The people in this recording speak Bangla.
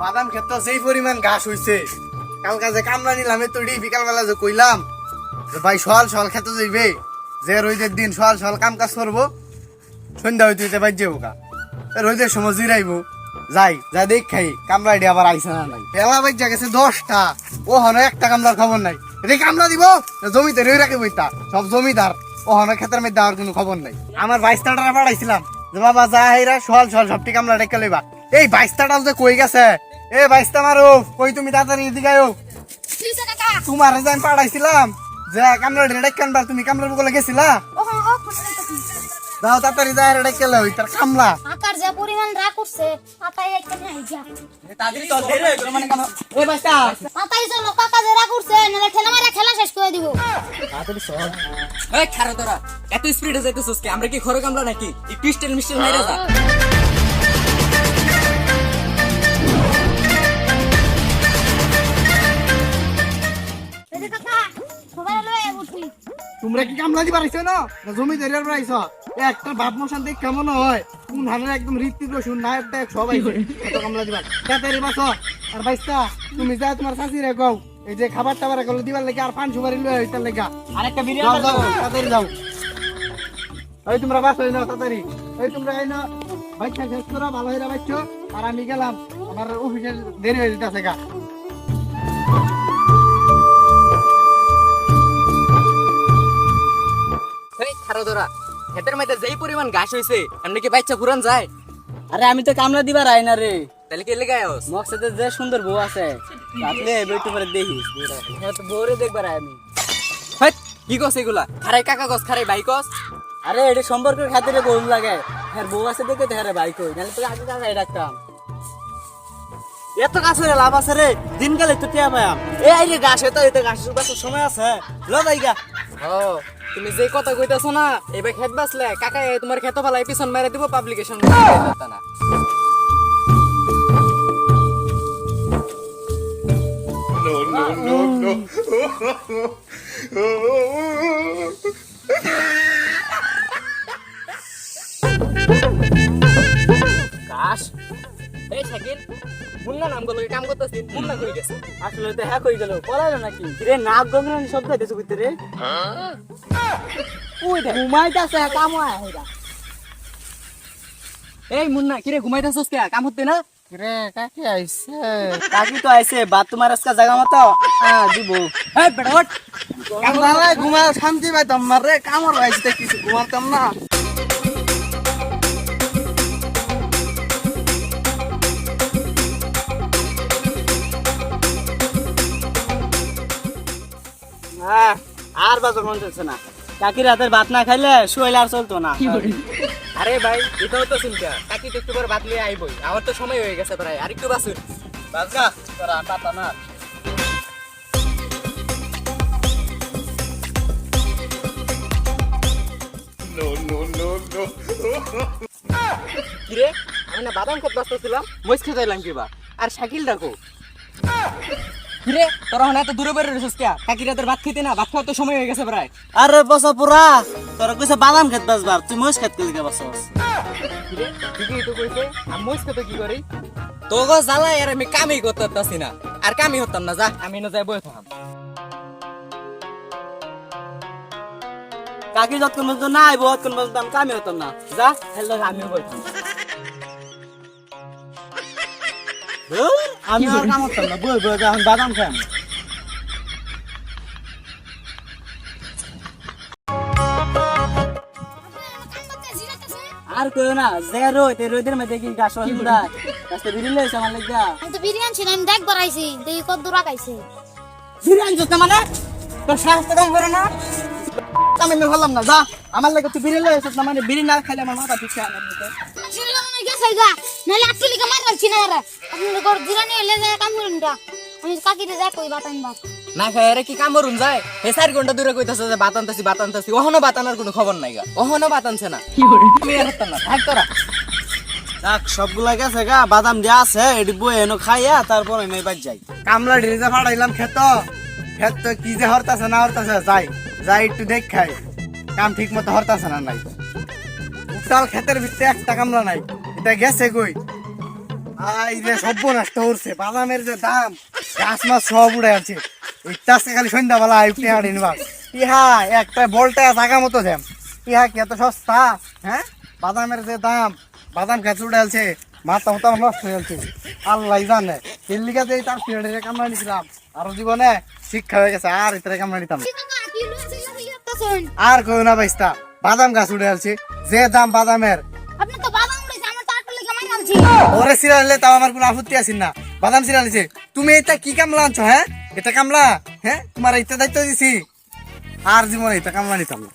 বাদাম ক্ষেত যেই পরিমাণ ঘাস হইছে। কালকা যে কামলা নিলাম তোড়ি বিকাল বেলা যে কইলাম যে ভাই সকাল সকাল খেতে যাইবে। যে রোদের দিন সকাল সকাল কাম কাজ করব, সন্ধ্যা হইতে হইতে বাইর যাব রোদের সময় জিরাইবো। যাই, যা দেখ খাই কামলা আইডি আবার আইসে না নাই। বেলা বাইর গেছে দশটা। ও হন একটা কামলার খবর নাই। রে কামলা দিব? জমিতে রই রাখে বইতা? সব জমিদার। ও হন ক্ষেতের মধ্যে আর কোনো খবর নাই। আমার বাইশটা পাঠাইছিলাম যে, বাবা, যা হেরা সল সল সবটি কামলা রেখে লইবা। এই বাইশটা যে কই গেছে? এ বাইশটা মারো কই তুমি তাড়াতাড়ি এদিকে আয়ো? তোমার যে আমি পাঠাইছিলাম যে কামলা রেডে কানবার তুমি কামলার বলে গেছিলা? ও ও কোথায় যাও তাড়াতাড়ি যা রেডে কেলে তার কামলা। আকার যে পরিমাণ রাগ করছে পাতাই একটা নাই যা। তাড়াতাড়ি চল দেরি গেল মানে কেন ওই বাচ্চা পাতাই চলো কাকা যে রাগ করছে ঠেলা মারা খেলা শেষ করে দিব। তাড়াতাড়ি চল এই খারো তোরা এত স্পিডে যাইতেছিস কি? আমরা কি খরো কামলা নাকি? একটু স্টাইল মিস্টাইল মাইরা যা। তোমরা কি কামলা দি পারাইছো না? না জমি দেরিয়ার পারাইছো এ একটা বাপ মশান দেখ কেমন হয়? কোন হানের একদম ঋত্বিক রসুন নায়ক টায়ক সবাই এত কামলা দিবার। তাড়াতাড়ি বাসো। আর বাইস্তা তুমি যা তোমার শাশি রে কও এই যে খাবার টাবার এগুলো দিবার লেগে আর পান সুপারি লয়ে হইতার লেগা। আরেকটা যাও বিরিয়ানি যাও তাড়াতাড়ি যাও। এই তোমরা বাস হই না তাড়াতাড়ি। এই তোমরা এই না বাইচ্ছা শেষ করো ভালো হইরা বাইচ্ছো আর আমি গেলাম আমার অফিসে দেরি হয়ে যেতেছে গা। এই খারো তোরা ক্ষেতের মধ্যে যেই পরিমাণ ঘাস হইছে এমনি কি বাচ্চা পুরান যায়? আরে আমি তো কামলা দিবার আই না রে। তাহলে কি লেগে আয়োস মক যে সুন্দর বউ আছে পারে হ্যাঁ বউরে দেখবার আমি। কি কস এগুলা? খারাই কাকা কস খারাই ভাই কস? আরে এটা সম্পর্কের খাতিরে বউ লাগে। হ্যাঁ বউ আছে দেখে তো হ্যাঁ ভাই কই। নাহলে তো আগে কাকাই ডাকতাম। এত কাছে রে লাভ আছে রে দিন গেলে তো টিয়া পায়াম। এ আই রে গাছ তো এতে গাছ সময় আছে। ল যাইগা ও তুমি যে কথা কইতাছো না এবার খেত বাসলে কাকা এই তোমার খেত ফালাই পিছন মেরে দিব পাবলিকেশন না গাছ এই শাকিল। মুন্না নামগুলো কাম করতেছি মুন্না কই গেছে। আসলে তো হ্যাঁ কই গেল পড়াইলো নাকি? রে নাক গঙ্গন শব্দ হইতেছে বুঝতে ওই দেখ ঘুমাইতাছে কামা হেরা। এই মুন্না কিরে ঘুমাইতেছস কে? কাম হতে না? রে কাকি আইছে? কাকি তো আইছে বাত তোমার আজকে জায়গা মতো। হ্যাঁ দিব। এই বেটা ওঠ। কামলা ঘুমা শান্তি পাইতাম না রে কামড় আইছে কিছু ঘুমাতাম না। হ্যাঁ আর বাজার মন চলছে না। কাকির হাতের ভাত না খাইলে শুয়াইলে আর চলতো না। আরে ভাই এটাও তো চিন্তা। কাকি তো একটু পরে বাদ নিয়ে আইবই। আমার তো সময় হয়ে গেছে প্রায়। আর একটু বাসুন বাজগা তোরা পাতা না। কিরে আমি না বাদাম খেত ব্যস্ত ছিলাম। মহিষ খেতে এলাম কিবা? আর শাকিল ডাকো। কিরে তোরা হন এত দূরে বেরো রেছিস কে কাকিরা তোর ভাত খেতে না? ভাত খাওয়ার তো সময় হয়ে গেছে প্রায়। আরে বসা পুরা তোরা কইছে বাদাম খেত বাসবার তুই মহিষ খেত কইলে বসস ঠিকই তো কইছে আমি মহিষ খেতে কি করি? তো গো জ্বালা আর আমি কামই করতে পারতাছি না। আর কামই হতাম না যা আমি না যাই বই থাম। কাকি যতক্ষণ পর্যন্ত না আইব ততক্ষণ পর্যন্ত আমি কামই হতাম না। যা হেলো আমিও বইতাম আমি আর কাম হতাম না। বই বই এখন বাদাম খাম আর কইও না যে রোদ এই রোদের মধ্যে কি গাছ গাছটা বিড়ি লইছে আমার লাগা। আমি তো বিরিয়ানি ছিল আমি দেখ বড়াইছি দেখি কত দূর আগাইছে। বিরিয়ানি জোতে মানে? তোর স্বাস্থ্য কম করে না? আমি বললাম না যা আমার লাগে তুই বিড়ি লইছিস না মানে? বিড়ি না খাইলে আমার মাথা ঠিক আছে ছিল গেছে গা নাহলে আটুলি কে মার রাখছি না ঘর বিরিয়ানি হইলে যে কাম করুন গা। আমি কাকিতে যাই কই বাটান বা না খাই আরে কি কাম করুন যায়? হে চার ঘণ্টা দূরে কইতাছে যে বাত আনতাছি ওহনো বাত কোনো খবর নাই গা। ওহনো বাত আনছে না। আমি আর না থাক তোরা। যাক সবগুলা গেছে গা বাদাম দিয়া আছে এটি বই এনো খাইয়া তারপর আমি এবার যাই। কামলা ঢেলে ফাড়াইলাম খেত। খেত কি যে হরতাছে না হরতাছে যাই। যাই একটু দেখ খাই কাম ঠিক মতো হরতাছে না নাই। ভিতরে একটা কামলা নাই। এটা গেছে কই? আই রে সব্য নষ্ট হচ্ছে বাদামের যে দাম, গাছ মাছ সব উড়ে আছে এই খালি সন্ধ্যাবেলা আইপটি হাড়ি নিবা। ইহা, একটা বলটা জাগা মতো দেম ইহা কি এত সস্তা? হ্যাঁ? বাদামের যে দাম, বাদাম গাছ উড়ে আছে মাথা মতো নষ্ট হয়ে যাচ্ছে। আল্লাহ জানে দিল্লিকা যে তার পিরিয়ডের কামড়া নিছিলাম, আরও জীবনে শিক্ষা হয়ে গেছে, আর ইতরে কামড়া নিতাম আর কই না বাইস্তা বাদাম গাছ উড়ে আছে যে দাম বাদামের ওরে সিরিয়াল নিলে তাও আমার কোনো আপত্তি আছে না। বাদাম সিরিয়াল নিছে তুমি এটা কি কামলা আনছো হ্যাঁ? এটা কামলা? হ্যাঁ? তোমার এটা দায়িত্ব দিছি। আর জীবনে এটা কামলা নিতাম না।